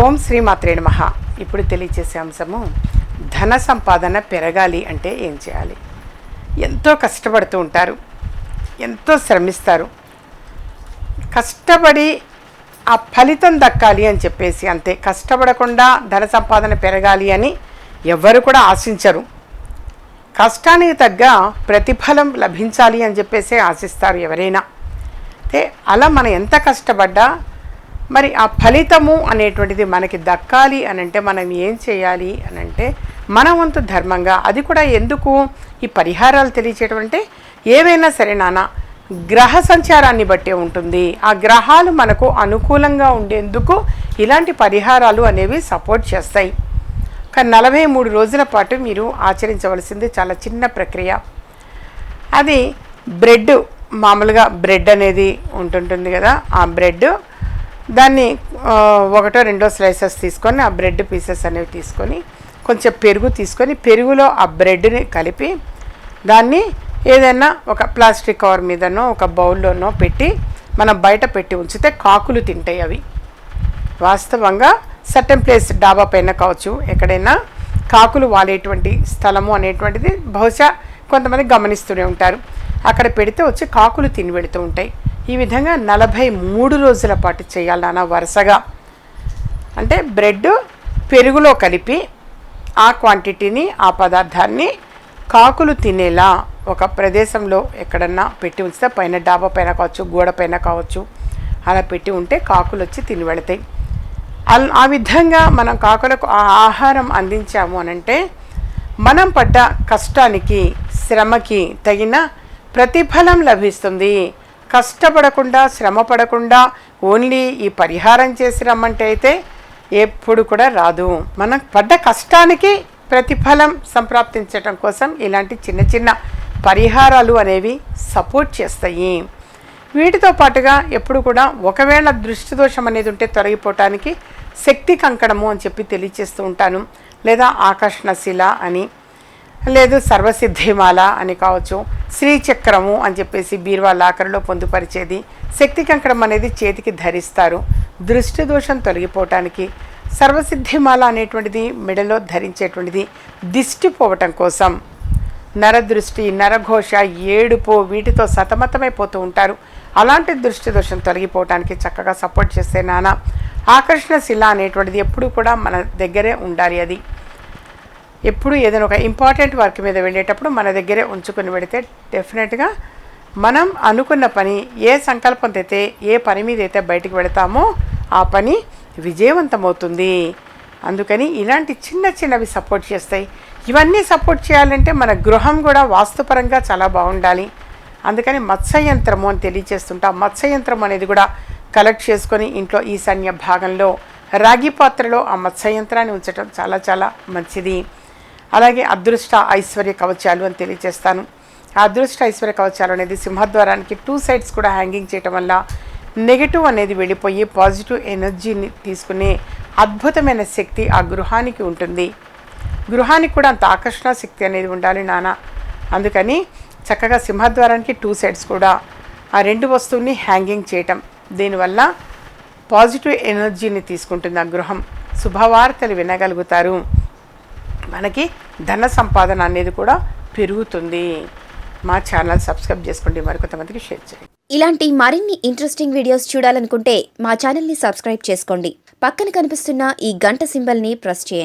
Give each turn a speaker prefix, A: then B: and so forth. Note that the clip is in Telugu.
A: ఓం శ్రీ మాత్రే మహా ఇప్పుడు తెలియచేసే అంశము ధన సంపాదన పెరగాలి అంటే ఏం చేయాలి? ఎంతో కష్టపడుతూ ఉంటారు ఎంతో శ్రమిస్తారు. కష్టపడి ఆ ఫలితం దక్కాలి అని చెప్పేసి అంతే. కష్టపడకుండా ధన సంపాదన పెరగాలి అని ఎవ్వరు కూడా ఆశించరు. కష్టానికి తగ్గ ప్రతిఫలం లభించాలి అని చెప్పేసి ఆశిస్తారు ఎవరైనా. అయితే అలా మనం ఎంత కష్టపడ్డా మరి ఆ ఫలితము అనేటువంటిది మనకి దక్కాలి అనంటే మనం ఏం చేయాలి అనంటే మన వంతు ధర్మంగా అది కూడా ఎందుకు ఈ పరిహారాలు తెలియచేటువంటి ఏవైనా సరే నాన్న గ్రహ సంచారాన్ని బట్టే ఉంటుంది. ఆ గ్రహాలు మనకు అనుకూలంగా ఉండేందుకు ఇలాంటి పరిహారాలు అనేవి సపోర్ట్ చేస్తాయి. కానీ నలభై మూడు రోజుల పాటు మీరు ఆచరించవలసింది చాలా చిన్న ప్రక్రియ. అది బ్రెడ్ మామూలుగా బ్రెడ్ అనేది ఉంటుంటుంది కదా ఆ బ్రెడ్ దాన్ని ఒకటో రెండో స్లైసెస్ తీసుకొని ఆ బ్రెడ్ పీసెస్ అనేవి తీసుకొని కొంచెం పెరుగు తీసుకొని పెరుగులో ఆ బ్రెడ్ని కలిపి దాన్ని ఏదైనా ఒక ప్లాస్టిక్ కవర్ మీదనో ఒక బౌల్లోనో పెట్టి మనం బయట పెట్టి ఉంచితే కాకులు తింటాయి అవి. వాస్తవంగా సర్టన్ ప్లేస్ డాబా పైన కావచ్చు ఎక్కడైనా కాకులు వాలేటువంటి స్థలము అనేటువంటిది బహుశా కొంతమంది గమనిస్తూనే ఉంటారు. అక్కడ పెడితే వచ్చి కాకులు తిని పెడుతూ ఉంటాయి. ఈ విధంగా నలభై మూడు రోజుల పాటు చేయాలి నాన్న వరుసగా. అంటే బ్రెడ్ పెరుగులో కలిపి ఆ క్వాంటిటీని ఆ పదార్థాన్ని కాకులు తినేలా ఒక ప్రదేశంలో ఎక్కడన్నా పెట్టి ఉంచితే పైన డాబా పైన కావచ్చు గోడ పైన కావచ్చు అలా పెట్టి ఉంటే కాకులు వచ్చి తిని వెళతాయి. ఆ విధంగా మనం కాకులకు ఆ ఆహారం అందించాము అనంటే మనం పడ్డ కష్టానికి శ్రమకి తగిన ప్రతిఫలం లభిస్తుంది. కష్టపడకుండా శ్రమ పడకుండా ఓన్లీ ఈ పరిహారం చేసి రమ్మంటే అయితే ఎప్పుడు కూడా రాదు. మనం పడ్డ కష్టానికి ప్రతిఫలం సంప్రాప్తించటం కోసం ఇలాంటి చిన్న చిన్న పరిహారాలు అనేవి సపోర్ట్ చేస్తాయి. వీటితో పాటుగా ఎప్పుడు కూడా ఒకవేళ దృష్టి దోషం అనేది ఉంటే తొలగిపోవటానికి శక్తి కంకణము అని చెప్పి తెలియచేస్తూ ఉంటాను. లేదా ఆకర్షణశిల అని లేదు సర్వసిద్ధిమాల అని కావచ్చు. శ్రీచక్రము అని చెప్పేసి బీరువా లాకర్లో పొందుపరిచేది. శక్తి కంకణం అనేది చేతికి ధరిస్తారు. దృష్టి దోషం తొలగిపోవటానికి సర్వసిద్ధిమాల అనేటువంటిది మెడలో ధరించేటువంటిది దిష్టి పోవటం కోసం. నరదృష్టి నరఘోష ఏడుపు వీటితో సతమతమైపోతూ ఉంటారు. అలాంటి దృష్టి దోషం తొలగిపోవటానికి చక్కగా సపోర్ట్ చేస్తే నాన్న ఆకర్షణ శిల అనేటువంటిది ఎప్పుడూ కూడా మన దగ్గరే ఉండాలి అది. ఎప్పుడు ఏదైనా ఒక ఇంపార్టెంట్ వర్క్ మీద వెళ్ళేటప్పుడు మన దగ్గరే ఉంచుకొని పెడితే డెఫినెట్గా మనం అనుకున్న పని ఏ సంకల్పంతో అయితే ఏ పని మీద అయితే బయటకు వెళతామో ఆ పని విజయవంతమవుతుంది. అందుకని ఇలాంటి చిన్న చిన్నవి సపోర్ట్ చేస్తాయి. ఇవన్నీ సపోర్ట్ చేయాలంటే మన గృహం కూడా వాస్తుపరంగా చాలా బాగుండాలి. అందుకని మత్స్యయంత్రము అని తెలియచేస్తుంటా. మత్స్యయంత్రం అనేది కూడా కలెక్ట్ చేసుకొని ఇంట్లో ఈశాన్య భాగంలో రాగి పాత్రలో ఆ మత్స్యయంత్రాన్ని ఉంచడం చాలా చాలా మంచిది. అలాగే అదృష్ట ఐశ్వర్య కవచాలు అని తెలియజేస్తాను. ఆ అదృష్ట ఐశ్వర్య కవచాలు అనేది సింహద్వారానికి టూ సైడ్స్ కూడా హ్యాంగింగ్ చేయటం వల్ల నెగిటివ్ అనేది వెళ్ళిపోయి పాజిటివ్ ఎనర్జీని తీసుకునే అద్భుతమైన శక్తి ఆ గృహానికి ఉంటుంది. గృహానికి కూడా అంత ఆకర్షణ శక్తి అనేది ఉండాలి నాన్న అందుకని చక్కగా సింహద్వారానికి టూ సైడ్స్ కూడా ఆ రెండు వస్తువుని హ్యాంగింగ్ చేయటం దీనివల్ల పాజిటివ్ ఎనర్జీని తీసుకుంటుంది ఆ గృహం. శుభవార్తలు వినగలుగుతారు. మనకి ధన సంపాదన అనేది కూడా పెరుగుతుంది. మా ఛానల్ సబ్స్క్రైబ్ చేసుకోండి. మరికొంతమందికి షేర్ చేయండి.
B: ఇలాంటి మరిన్ని ఇంట్రెస్టింగ్ వీడియోస్ చూడాలనుకుంటే మా ఛానల్ని సబ్స్క్రైబ్ చేసుకోండి. పక్కన కనిపిస్తున్న ఈ గంట సింబల్ని ప్రెస్ చేయండి.